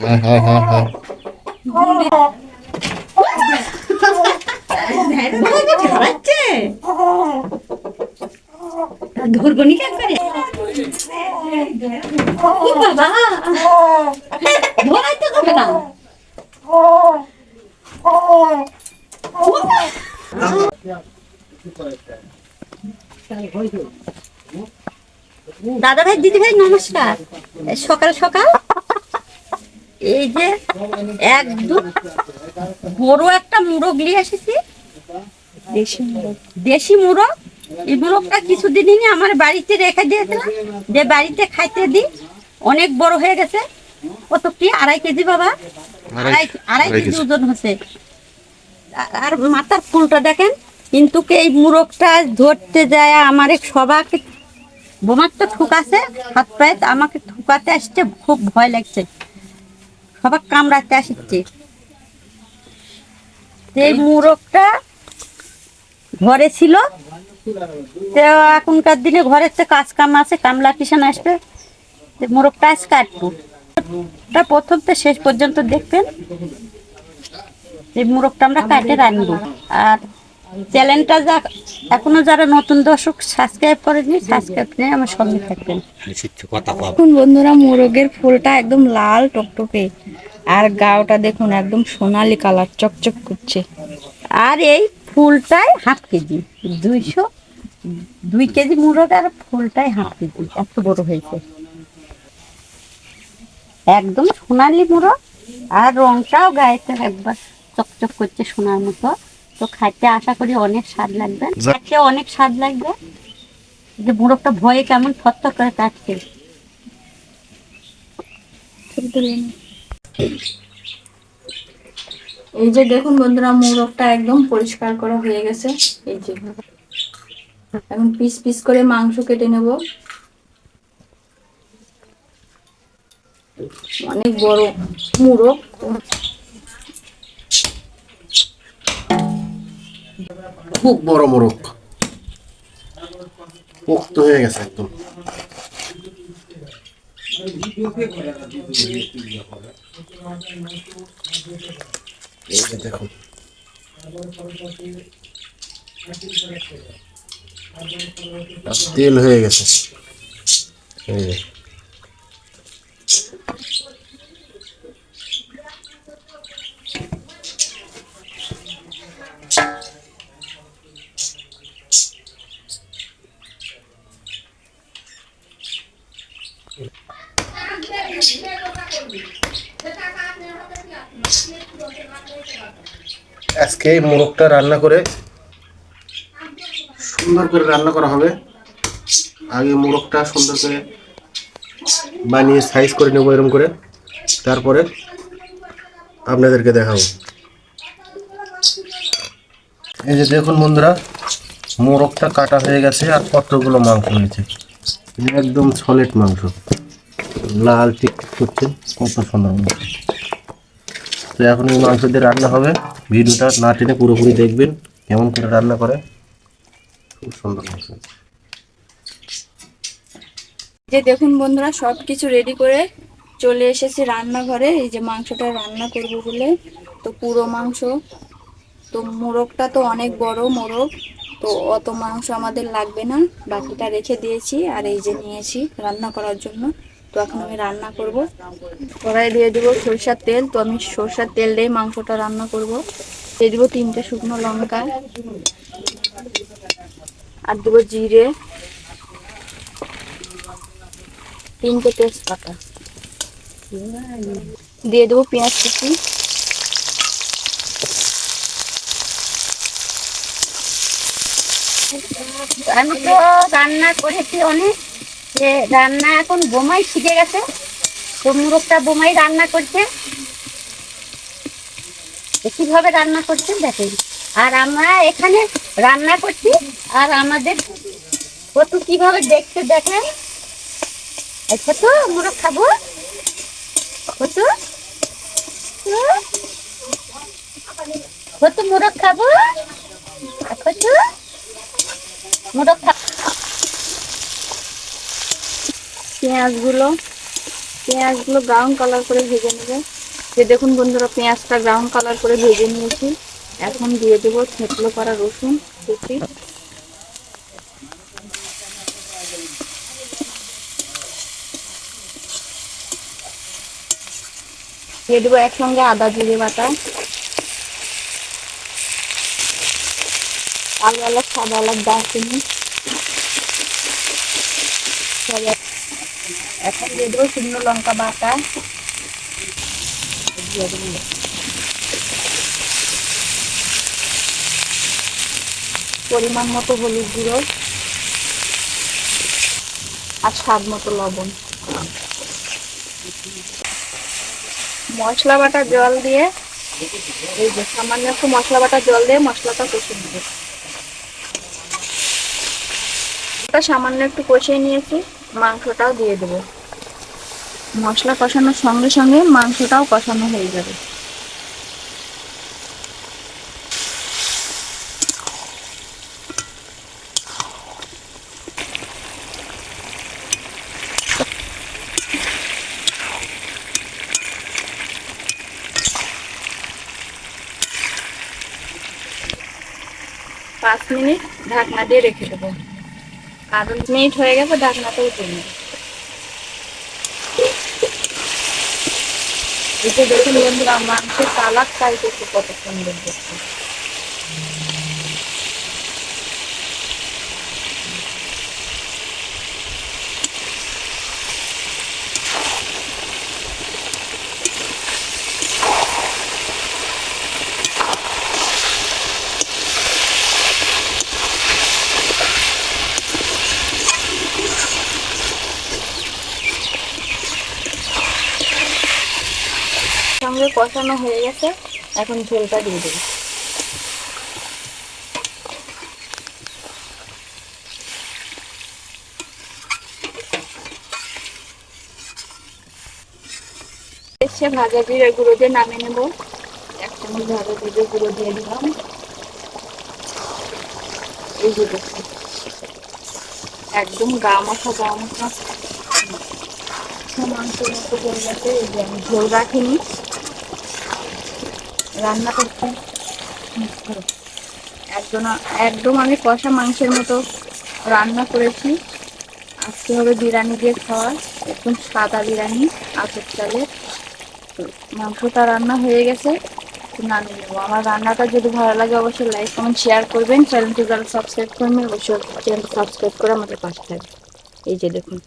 হ্যাঁ হ্যাঁ হ্যাঁ হ্যাঁ কেন করে ও বাবা ধরাইতে হবে না দাদা ভাই দিদি ভাই নমস্কার। সকাল সকাল? এই যে একদম বড় একটা মুরগ নিয়ে এসেছি। দেশি মুরগ। এই মুরগটা কিছুদিনই নি আমার বাড়িতে রেখে দিয়েছিলাম। যে বাড়িতে খাইতে দিই অনেক বড় হয়ে গেছে। কত কি? আড়াই কেজি বাবা। আড়াই আড়াই কেজি। ওজন হচ্ছে। আর মাথার ফুলটা দেখেন। কিন্তু এই মুরগটা ধরতে যায়, আমার সবাকে বোমার তো ঠুকাছে, হাত পায়ে আমাকে ঠুকাতে আসছে, খুব ভয় লাগছে। সবাক কামড়াতে আসছে। এই মুরগটা ঘরে ছিল। তো এখনকার দিনে ঘরের তো কাজ কাম আছে, কামলা কিষান আসবে। মোরগটা আজ কাটবো। প্রথম তো শেষ পর্যন্ত দেখবেন। এই মোরগটা আমরা কাটে রাখব আর চ্যানেলটা যা এখনও যারা নতুন দর্শক সাবস্ক্রাইব করেনি সাবস্ক্রাইব নিয়ে আমার সঙ্গে থাকবেন। দেখুন বন্ধুরা মোরগের ফুলটা একদম লাল টকটকে। আর গাওটা দেখুন একদম সোনালি কালার চকচক করছে। আর এই ফুলটাই হাফ কেজি। দুইশো দুই কেজি মুরগ আর ফুলটাই হাফ কেজি। এত বড় হয়েছে। একদম সোনালি মুরগ। আর রংটাও গায়েতে একবার চকচক করছে সোনার মতো। তো খাইতে আশা করি অনেক স্বাদ লাগবে। যা- খাইতে অনেক স্বাদ লাগবে। যে মুরগটা ভয়ে কেমন থরথর করে কাটছে। এই যে দেখুন বন্ধুরা মোরগটা একদম পরিষ্কার করা হয়ে গেছে। এই যে এখন পিস পিস করে মাংস কেটে নেব। অনেক বড় মুরগ। খুব বড় মোরগ। পোক্ত হয়ে গেছে একদম। দেখুন। তেল হয়ে গেছে। আজকে এই মোরগটা রান্না করে সুন্দর করে রান্না করা হবে। আগে মোরগটা সুন্দর করে বানিয়ে সাইজ করে নেব এরকম করে। তারপরে আপনাদেরকে দেখাবো। এই যে দেখুন বন্ধুরা, মোরগটা কাটা হয়ে গেছে আর কতগুলো মাংস হয়েছে একদম সলিড মাংস। লাল টিক করছে কত সুন্দর তো এখন এই মাংস দিয়ে রান্না হবে। ভিডিওটা না টেনে পুরোপুরি দেখবেন, কেমন করে রান্না করে। খুব সুন্দর মাংস। যে দেখুন বন্ধুরা সব কিছু রেডি করে চলে এসেছি রান্নাঘরে। এই যে মাংসটা রান্না করব বলে, তো পুরো মাংস। তো মোরগটা তো অনেক বড় মোরগ। তো অত মাংস আমাদের লাগবে না। বাকিটা রেখে দিয়েছি আর এই যে নিয়েছি রান্না করার জন্য। তো এখন আমি রান্না করব। কড়াই দিয়ে দেবো সরষার তেল। তো আমি সরষার তেল দিয়ে মাংসটা রান্না করব। দিয়ে দেবো তিনটে শুকনো লঙ্কা। আর দেবো জিরে। তিনটে তেজপাতা। দিয়ে দেবো পেঁয়াজ কুচি। আমি তো রান্না করেছি অনেক। যে রান্না এখন বোমাই শিখে গেছে। তো মুরগটা বোমাই রান্না করছে। তো কীভাবে রান্না করছেন দেখেন। আর আমরা এখানে রান্না করছি। আর আমাদের কত কীভাবে দেখতে দেখেন। কত মুরগ খাব। কত কত মুরগ খাব। কত পেঁয়াজগুলো পেঁয়াজগুলো ব্রাউন কালার করে ভেজে নেবে। যে দেখুন বন্ধুরা, পেঁয়াজটা ব্রাউন কালার করে ভেজে নিয়েছি। এখন দিয়ে দেবো থেঁতলো করা রসুন কুচি। দিয়ে দেবো একসঙ্গে আদা জিরে বাটা। কালো এলাচ সাদা এলাচ দারচিনি এখন দিয়ে দেবো শুকনো লঙ্কা বাটা। দিয়ে। পরিমাণ মতো হলুদ গুঁড়ো আর স্বাদ মতো লবণ। মশলা বাটা জল দিয়ে, এই যে সামান্য একটু মশলা বাটা জল দিয়ে মশলাটা কষে নেবে। ওটা সামান্য একটু কষিয়ে নিয়েছি, মাংসটাও দিয়ে দেবো। মশলা কষানোর সঙ্গে সঙ্গে মাংসটাও কষানো হয়ে যাবে। পাঁচ মিনিট ঢাকনা দিয়ে রেখে দেবো। আর মিনিট হয়ে গেছে উঠে নেব এতে দেখুন বন্ধুরা, মাংসের কালার চাইতেছে কত সুন্দর দেখতে সঙ্গে কষানো হয়ে গেছে, এখন ঝোলটা দিয়ে দেবো। ভাজা জিরে গুঁড়ো দিয়ে নামিয়ে নেব। এক চামচ ভাজা জিরে গুঁড়ো দিয়ে দিলাম। এই যে একদম গা মাখা গা মাখা মাংসের মতো এই যে আমি ঝোল রাখিনি। রান্না করতে। একদম একদম আমি কষা মাংসের মতো রান্না করেছি। আজকে হবে বিরিয়ানি দিয়ে খাওয়া, একদম সাদা বিরিয়ানি আতর চালের। মাংসটা রান্না হয়ে গেছে নামিয়ে নেব। আমার রান্নাটা যদি ভালো লাগে অবশ্যই লাইক, কমেন্ট শেয়ার করবেন। চ্যানেলটি যারা সাবস্ক্রাইব করবেন অবশ্যই চ্যানেল সাবস্ক্রাইব করে আমাদের পাশে থাকবে এই যে দেখুন।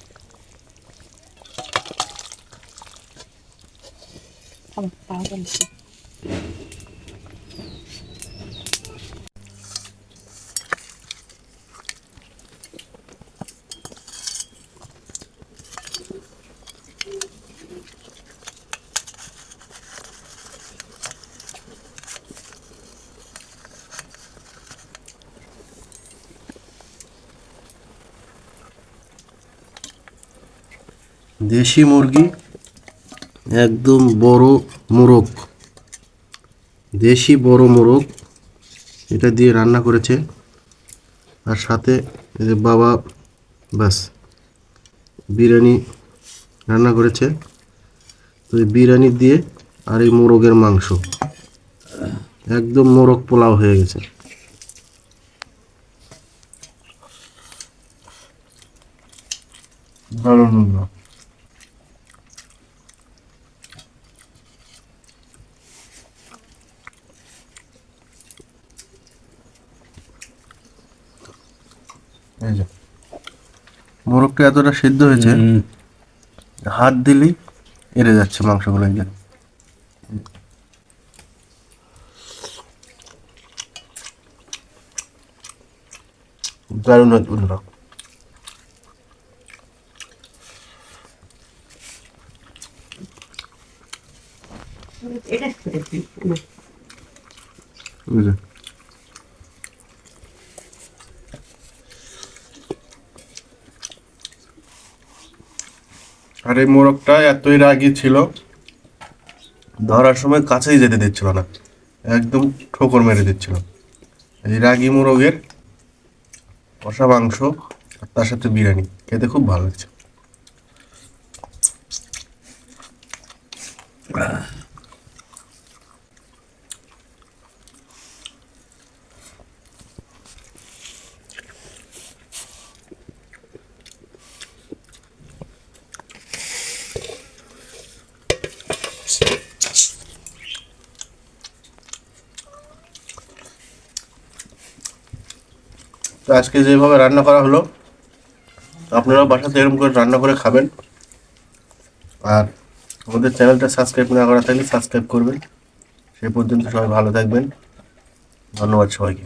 দেশি মুরগি, একদম বড় মোরগ। দেশি বড় মোরগ, এটা দিয়ে রান্না করেছে। আর সাথে বাবা, ব্যাস, বিরিয়ানি রান্না করেছে। তো এই বিরিয়ানি দিয়ে আর এই মোরগের মাংস। একদম মোরগ পোলাও হয়ে গেছে। দারুণ মোরগটা এতটা সিদ্ধ হয়েছে হাত দিলেই এড়ে যাচ্ছে মাংসগুলো এই দারুণ হয়েছে বন্ধুরা। এটা আর এই মোরগটা এতই রাগি ছিল, ধরার সময় কাছেই যেতে দিচ্ছিল না, একদম ঠোকর মেরে দিচ্ছিল। এই রাগি মোরগের কষা মাংস আর তার সাথে বিরিয়ানি, খেতে খুব ভালো লাগছে। তো আজকে যেভাবে রান্না করা হলো আপনারাও বাসাতে এরকম করে রান্না করে খাবেন। আর আমাদের চ্যানেলটা সাবস্ক্রাইব না করা থাকলে সাবস্ক্রাইব করবেন। সেই পর্যন্ত সবাই ভালো থাকবেন। ধন্যবাদ সবাইকে।